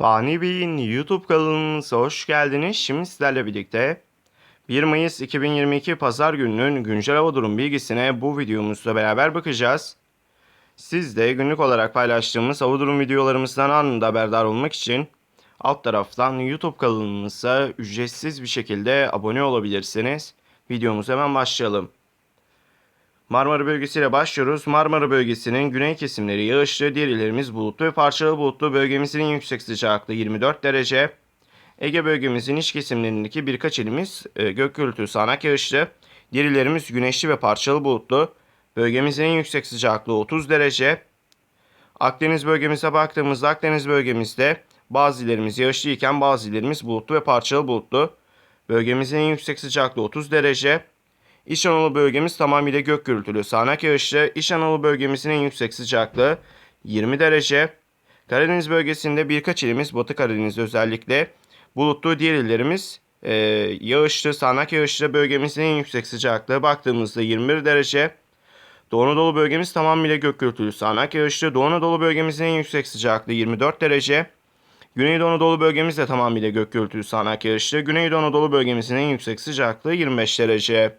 Fani Bey'in YouTube kanalımıza hoş geldiniz. Şimdi sizlerle birlikte 1 Mayıs 2022 Pazar gününün güncel hava durum bilgisine bu videomuzda beraber bakacağız. Siz de günlük olarak paylaştığımız hava durum videolarımızdan anında haberdar olmak için alt taraftan YouTube kanalımıza ücretsiz bir şekilde abone olabilirsiniz. Videomuza hemen başlayalım. Marmara bölgesiyle başlıyoruz. Marmara bölgesinin güney kesimleri yağışlı, diğer illerimiz bulutlu ve parçalı bulutlu. Bölgemizin yüksek sıcaklığı 24 derece. Ege bölgemizin iç kesimlerindeki birkaç ilimiz e, gök gürültülü sağanak yağışlı. Diğer illerimiz güneşli ve parçalı bulutlu. Bölgemizin en yüksek sıcaklığı 30 derece. Akdeniz bölgemize baktığımızda Akdeniz bölgemizde bazı illerimiz yağışlı iken bazı illerimiz bulutlu ve parçalı bulutlu. Bölgemizin en yüksek sıcaklığı 30 derece. İç Anadolu bölgemiz tamamıyla gök gürültülü sağanak yağışlı. İç Anadolu bölgemizin en yüksek sıcaklığı 20 derece. Karadeniz bölgesinde birkaç ilimiz Batı Karadeniz özellikle bulutlu diğer illerimiz e, yağışlı sağanak yağışlı bölgemizin en yüksek sıcaklığı baktığımızda 21 derece. Doğu Anadolu bölgemiz tamamıyla gök gürültülü sağanak yağışlı. Doğu Anadolu bölgemizin en yüksek sıcaklığı 24 derece. Güneydoğu Anadolu bölgemiz de tamamıyla gök gürültülü sağanak yağışlı. Güneydoğu Anadolu bölgemizin en yüksek sıcaklığı 25 derece.